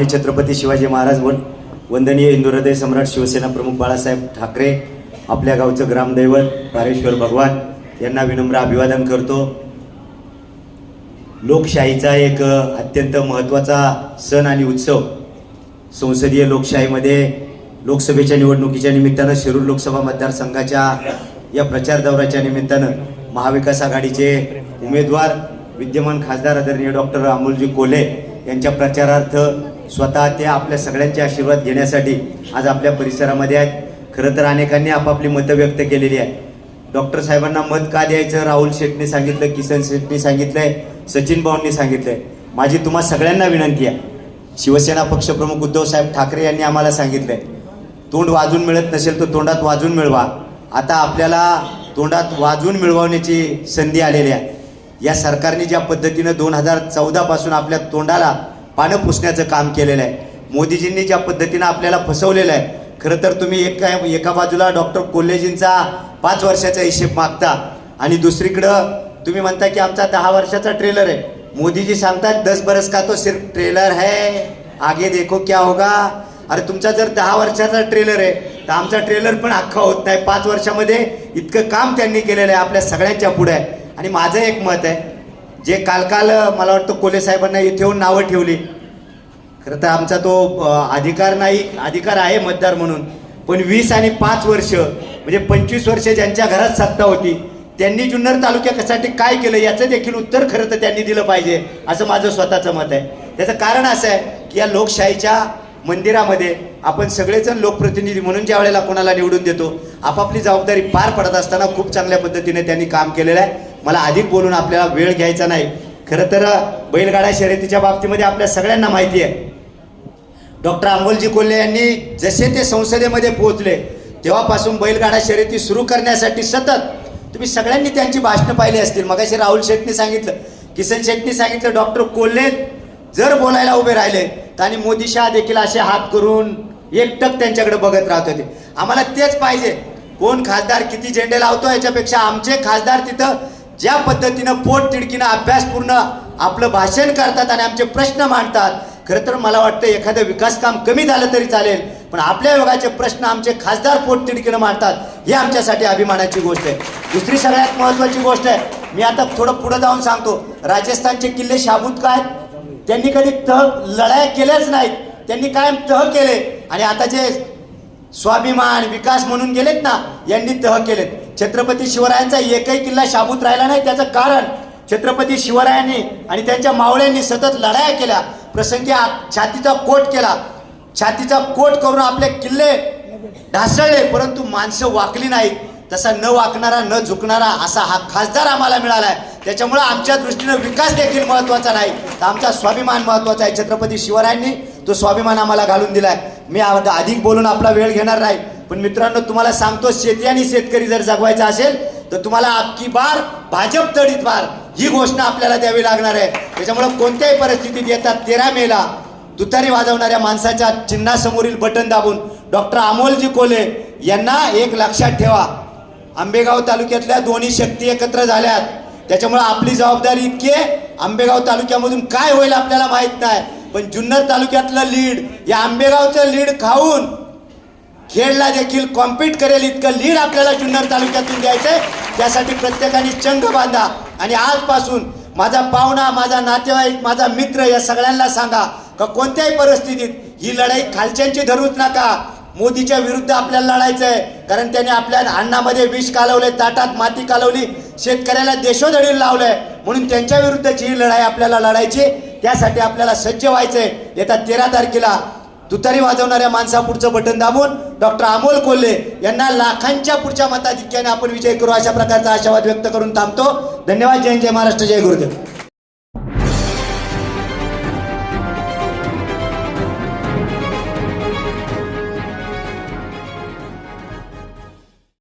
मान्य छत्रपती शिवाजी महाराज वन वंदनीय हिंदुहृदय सम्राट शिवसेना प्रमुख बाळासाहेब ठाकरे आपल्या गावचं ग्रामदैवत पारेश्वर भगवान यांना विनम्र अभिवादन करतो. लोकशाहीचा एक अत्यंत महत्त्वाचा सण आणि उत्सव संसदीय लोकशाहीमध्ये लोकसभेच्या निवडणुकीच्या निमित्तानं शिरूर लोकसभा मतदारसंघाच्या या प्रचार दौऱ्याच्या निमित्तानं महाविकास आघाडीचे उमेदवार विद्यमान खासदार आदरणीय डॉक्टर अमोलजी कोल्हे यांच्या प्रचारार्थ स्वतः ते आपल्या सगळ्यांचे आशीर्वाद घेण्यासाठी आज आपल्या परिसरामध्ये आहेत. खरं तर अनेकांनी आपापली मतं व्यक्त केलेली आहेत. डॉक्टर साहेबांना मत का द्यायचं? राहुल शेठने सांगितलं किसन शेठने सांगितलंय सचिन भाऊंनी सांगितलंय. माझी तुम्हा सगळ्यांना विनंती आहे. शिवसेना पक्षप्रमुख उद्धव साहेब ठाकरे यांनी आम्हाला सांगितलंय तोंड वाजून मिळत नसेल तर तोंडात वाजून मिळवा. आता आपल्याला तोंडात वाजून मिळवण्याची संधी आलेली आहे. या सरकारने ज्या पद्धतीनं दोन हजार चौदापासून आपल्या तोंडाला पानं पुसण्याचं काम केलेलं आहे. मोदीजींनी ज्या पद्धतीनं आपल्याला फसवलेलं आहे खरं तर तुम्ही एका एका बाजूला डॉक्टर कोल्हेजींचा पाच वर्षाचा हिशेब मागता आणि दुसरीकडं तुम्ही म्हणता की आमचा दहा वर्षाचा ट्रेलर आहे. मोदीजी सांगतात दस बरस का तो सिर्फ ट्रेलर है? आगे देखो क्या होगा? अरे तुमचा जर दहा वर्षाचा ट्रेलर आहे तर आमचा ट्रेलर पण अख्खा होत नाही. पाच वर्षामध्ये इतकं काम त्यांनी केलेलं आहे आपल्या सगळ्यांच्या पुढे आहे. आणि माझं एक मत आहे जे काल काल मला वाटतं कोले साहेबांना इथे येऊन नावं ठेवली. खरं तर आमचा तो अधिकार नाही अधिकार आहे मतदार म्हणून. पण वीस आणि पाच वर्ष म्हणजे पंचवीस वर्ष ज्यांच्या घरात सत्ता होती त्यांनी जुन्नर तालुक्यासाठी काय केलं याचं देखील उत्तर खरं तर त्यांनी दिलं पाहिजे असं माझं स्वतःचं मत आहे. त्याचं कारण असं आहे की या लोकशाहीच्या मंदिरामध्ये आपण सगळेजण लोकप्रतिनिधी म्हणून ज्या वेळेला कोणाला निवडून देतो आपापली जबाबदारी पार पडत असताना खूप चांगल्या पद्धतीने त्यांनी काम केलेलं आहे. मला अधिक बोलून आपल्याला वेळ घ्यायचा नाही. खरं तर बैलगाडा शर्यतीच्या बाबतीमध्ये आपल्या सगळ्यांना माहिती आहे. डॉक्टर अमोलजी कोल्हे यांनी जसे ते संसदेमध्ये पोहोचले तेव्हापासून बैलगाडा शर्यती सुरू करण्यासाठी सतत तुम्ही सगळ्यांनी त्यांची भाषणं पाहिली असतील. मगाशी राहुल शेट्टी सांगितलं किसन शेट्टी सांगितलं डॉक्टर कोल्हे जर बोलायला उभे राहिले तर आणि मोदी शाह देखील असे हात करून एकटक त्यांच्याकडे बघत राहत होते. आम्हाला तेच पाहिजे. कोण खासदार किती झेंडे लावतो याच्यापेक्षा आमचे खासदार तिथं ज्या पद्धतीनं पोट तिडकीनं अभ्यासपूर्ण आपलं भाषण करतात आणि आमचे प्रश्न मांडतात खरं तर मला वाटतं एखादं विकास काम कमी झालं तरी चालेल पण आपल्या योगाचे प्रश्न आमचे खासदार पोट तिडकीनं मांडतात हे आमच्यासाठी अभिमानाची गोष्ट आहे. दुसरी सगळ्यात महत्त्वाची गोष्ट आहे मी आता थोडं पुढं जाऊन सांगतो राजस्थानचे किल्ले शाबूत काय त्यांनी कधी तह लढाया केल्याच नाहीत त्यांनी कायम तह केले आणि आता जे स्वाभिमान विकास म्हणून गेलेत ना यांनी तह केलेत. छत्रपती शिवरायांचा एकही किल्ला शाबूत राहिला नाही. त्याचं कारण छत्रपती शिवरायांनी आणि त्यांच्या मावळ्यांनी सतत लढाया केल्या. प्रसंगी छातीचा कोट केला. छातीचा कोट करून आपले किल्ले ढासळले परंतु माणसं वाकली नाहीत. तसा न वाकणारा न झुकणारा असा हा खासदार आम्हाला मिळाला आहे त्याच्यामुळं आमच्या दृष्टीनं विकास देखील महत्त्वाचा नाही. तर आमचा स्वाभिमान महत्त्वाचा आहे. छत्रपती शिवरायांनी तो स्वाभिमान आम्हाला घालून दिला आहे मी अधिक बोलून आपला वेळ घेणार नाही. पण मित्रांनो तुम्हाला सांगतो शेती आणि शेतकरी जर जगवायचा असेल तर तुम्हाला अख्खी बार भाजप तडीत बार ही घोषणा आपल्याला द्यावी लागणार आहे. त्याच्यामुळं कोणत्याही परिस्थितीत येतात तेरा मेला तुतारी वाजवणाऱ्या माणसाच्या चिन्हासमोरील बटन दाबून डॉक्टर अमोलजी कोले यांना एक लक्षात ठेवा. आंबेगाव तालुक्यातल्या दोन्ही शक्ती एकत्र झाल्यात. त्याच्यामुळे आपली जबाबदारी इतकी आहे आंबेगाव तालुक्यामधून काय होईल आपल्याला माहीत नाही. पण जुन्नर तालुक्यातलं लीड या आंबेगावचं लीड खाऊन खेळला देखील कॉम्पीट करेल इतकं लीड आपल्याला जुन्नर तालुक्यातून द्यायचंय. त्यासाठी प्रत्येकाने चंग बांधा. आणि आजपासून माझा पाहुणा माझा नातेवाईक माझा मित्र या सगळ्यांना सांगा का कोणत्याही परिस्थितीत ही लढाई खालच्यांची धरूच नका. मोदीच्या विरुद्ध आपल्याला लढायचं आहे कारण त्याने आपल्या अन्नामध्ये विष कालवले ताटात माती कालवली शेतकऱ्याला देशोधडीला लावलंय. म्हणून त्यांच्या विरुद्धची ही लढाई आपल्याला लढायची त्यासाठी आपल्याला सज्ज व्हायचंय. येत्या तेरा तारखेला तुतारी वाजवणाऱ्या माणसापुढचं बटन दाबून डॉक्टर अमोल कोल्हे यांना लाखांच्या पुढच्या मताधिक्याने आपण विजय करू अशा प्रकारचा आशावाद व्यक्त करून थांबतो. धन्यवाद. जय जय महाराष्ट्र. जय गुरुदेव.